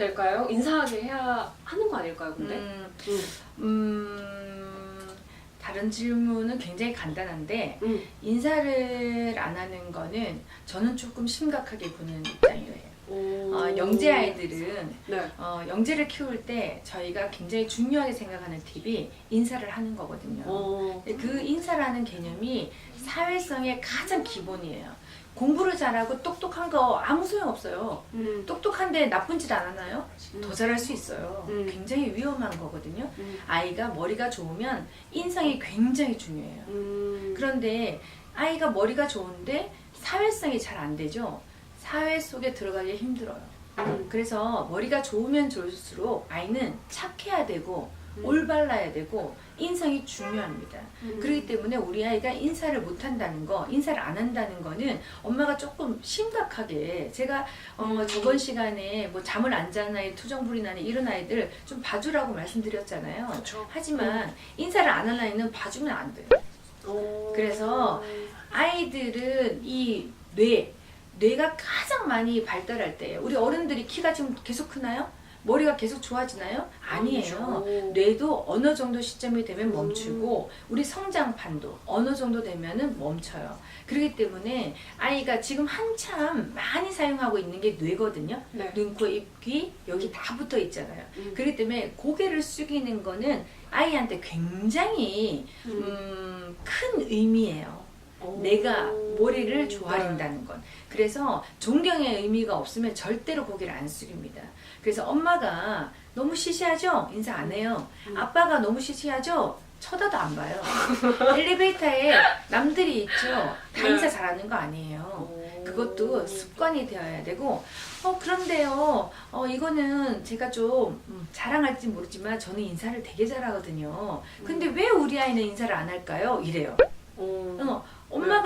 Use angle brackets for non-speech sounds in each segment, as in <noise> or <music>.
될까요? 인사하게 해야 하는 거 아닐까요, 근데? 음, 음. 음, 다른 질문은 굉장히 간단한데 음. 인사를 안 하는 거는 저는 조금 심각하게 보는 입장이에요. 오. 어, 영재 아이들은 네. 어, 영재를 키울 때 저희가 굉장히 중요하게 생각하는 팁이 인사를 하는 거거든요. 어. 근데 그 인사라는 개념이 사회성의 가장 기본이에요. 공부를 잘하고 똑똑한 거 아무 소용 없어요. 음. 똑똑한데 나쁜 짓 안 하나요? 음. 더 잘할 수 있어요. 음. 굉장히 위험한 거거든요. 음. 아이가 머리가 좋으면 인성이 굉장히 중요해요. 음. 그런데 아이가 머리가 좋은데 사회성이 잘 안 되죠. 사회 속에 들어가기 힘들어요. 음. 그래서 머리가 좋으면 좋을수록 아이는 착해야 되고 음. 올바라야 되고 인성이 중요합니다. 음. 그렇기 때문에 우리 아이가 인사를 못 한다는 거, 인사를 안 한다는 거는 엄마가 조금 심각하게 제가 어, 음. 저번 시간에 뭐 잠을 안 자는 아이, 투정 부리는 아이 이런 아이들 좀 봐주라고 말씀드렸잖아요. 그쵸. 하지만 인사를 안 하는 아이는 봐주면 안 돼요. 어. 그래서 아이들은 이 뇌, 뇌가 가장 많이 발달할 때예요. 우리 어른들이 키가 지금 계속 크나요? 머리가 계속 좋아지나요? 아니에요. 아니죠. 뇌도 어느 정도 시점이 되면 음. 멈추고 우리 성장판도 어느 정도 되면은 멈춰요. 그렇기 때문에 아이가 지금 한참 많이 사용하고 있는 게 뇌거든요. 네. 눈, 코, 입, 귀 여기 다 붙어 있잖아요. 음. 그렇기 때문에 고개를 숙이는 거는 아이한테 굉장히 음. 음, 큰 의미예요. 오. 내가 머리를 네. 좋아한다는 건. 그래서 존경의 의미가 없으면 절대로 고개를 안 숙입니다. 그래서 엄마가 너무 시시하죠? 인사 안 해요. 음. 아빠가 너무 시시하죠? 쳐다도 안 봐요. <laughs> 엘리베이터에 남들이 있죠? 다 네. 인사 잘하는 거 아니에요. 오. 그것도 습관이 되어야 되고, 어, 그런데요, 어, 이거는 제가 좀 음, 자랑할지 모르지만 저는 인사를 되게 잘하거든요. 근데 왜 우리 아이는 인사를 안 할까요? 이래요.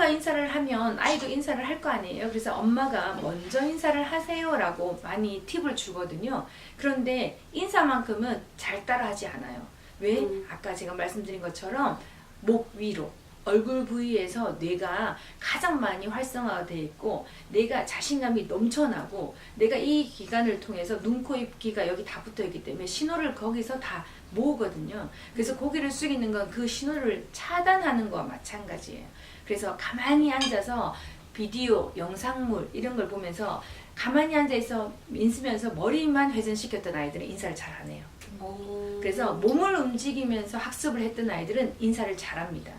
엄마가 인사를 하면 아이도 인사를 할 거 아니에요. 그래서 엄마가 먼저 인사를 하세요라고 많이 팁을 주거든요. 그런데 인사만큼은 잘 따라하지 않아요. 왜? 음. 아까 제가 말씀드린 것처럼 목 위로 얼굴 부위에서 뇌가 가장 많이 활성화가 돼 있고 내가 자신감이 넘쳐나고 내가 이 기관을 통해서 눈, 코, 입, 귀가 여기 다 붙어 있기 때문에 신호를 거기서 다 모으거든요. 그래서 고개를 숙이는 건 그 신호를 차단하는 거와 마찬가지예요. 그래서 가만히 앉아서 비디오, 영상물 이런 걸 보면서 가만히 앉아 있어 있으면서 머리만 회전시켰던 아이들은 인사를 잘 안 해요. 오. 그래서 몸을 움직이면서 학습을 했던 아이들은 인사를 잘합니다.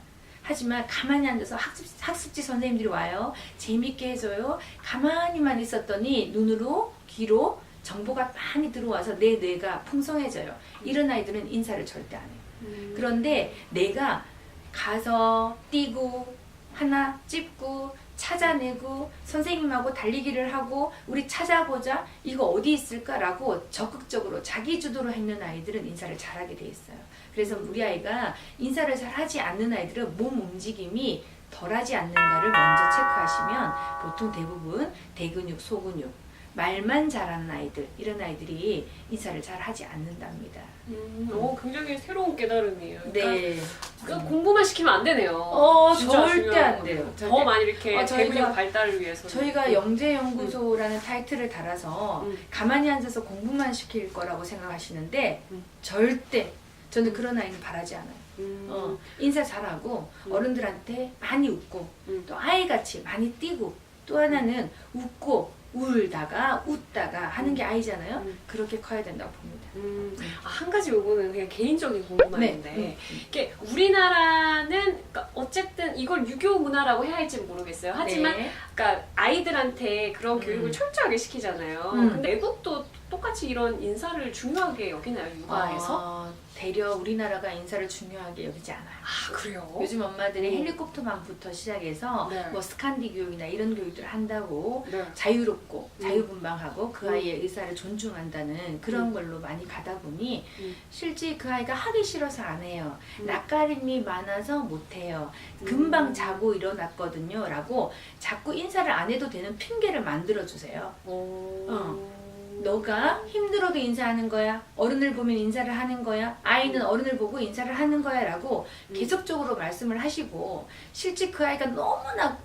하지만 가만히 앉아서 학습, 학습지 선생님들이 와요. 재밌게 해줘요. 가만히만 있었더니 눈으로, 귀로 정보가 많이 들어와서 내 뇌가 풍성해져요. 이런 아이들은 인사를 절대 안 해요. 음. 그런데 내가 가서 뛰고 하나 찝고 찾아내고 선생님하고 달리기를 하고 우리 찾아보자 이거 어디 있을까라고 적극적으로 자기 주도로 했는 아이들은 인사를 잘하게 돼 있어요. 그래서 우리 아이가 인사를 잘 하지 않는 아이들은 몸 움직임이 덜하지 않는가를 먼저 체크하시면 보통 대부분 대근육, 소근육 말만 잘하는 아이들 이런 아이들이 인사를 잘 하지 않는답니다. 음. 오, 굉장히 새로운 깨달음이에요. 그러니까 네. 그러니까 공부만 시키면 안 되네요. 어, 진짜 절대 중요한 안 돼요. 거네요. 절대. 더 많이 이렇게 어, 저희가- 대근육 발달을 위해서. 저희가 영재연구소라는 타이틀을 달아서 음. 가만히 앉아서 공부만 시킬 거라고 생각하시는데 음. 절대 저는 그런 아이는 바라지 않아요. 음. 어, 인사 잘하고 음. 어른들한테 많이 웃고 음. 또 아이같이 많이 뛰고 또 하나는 웃고 울다가 웃다가 하는 게 아이잖아요. 음. 그렇게 커야 된다고 봅니다. 음. 아, 한 가지 요거는 그냥 개인적인 궁금한데 네. 이게 우리나라는 그러니까 어쨌든 이걸 유교 문화라고 해야 할지 모르겠어요. 하지만 네. 그러니까 아이들한테 그런 음. 교육을 철저하게 시키잖아요. 음. 근데 외국도 똑같이 이런 인사를 중요하게 여기나요 육아에서? 어, 대려 우리나라가 인사를 중요하게 여기지 않아요. 아 그래요? 요즘 엄마들이 음. 헬리콥터만부터 시작해서 네. 뭐 스칸디 교육이나 이런 교육들을 한다고 네. 자유롭고 음. 자유분방하고 그 음. 아이의 의사를 존중한다는 그런 음. 걸로 많이 가다 보니 음. 실제 그 아이가 하기 싫어서 안 해요. 음. 낯가림이 많아서 못 해요. 음. 금방 자고 일어났거든요. 라고 자꾸 인사를 안 해도 되는 핑계를 만들어 주세요. 어. 어. 너가 힘들어도 인사하는 거야. 어른을 보면 인사를 하는 거야. 아이는 어른을 보고 인사를 하는 거야. 라고 음. 계속적으로 말씀을 하시고 실제 그 아이가 너무나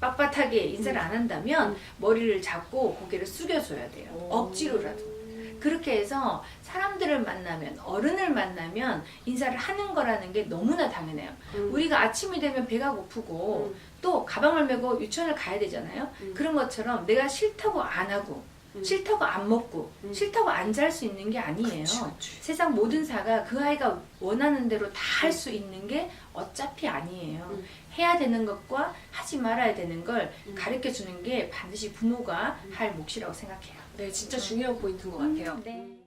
빳빳하게 인사를 안 한다면 음. 머리를 잡고 고개를 숙여줘야 돼요. 오. 억지로라도. 그렇게 해서 사람들을 만나면 어른을 만나면 인사를 하는 거라는 게 너무나 당연해요. 음. 우리가 아침이 되면 배가 고프고 음. 또 가방을 메고 유치원을 가야 되잖아요. 음. 그런 것처럼 내가 싫다고 안 하고 음. 싫다고 안 먹고 음. 싫다고 안 잘 수 있는 게 아니에요. 그치, 그치. 세상 모든 사가 그 아이가 원하는 대로 다 할 수 있는 게 어차피 아니에요. 음. 해야 되는 것과 하지 말아야 되는 걸 음. 가르쳐 주는 게 반드시 부모가 할 몫이라고 생각해요. 네, 진짜 중요한 포인트인 것 같아요. 네.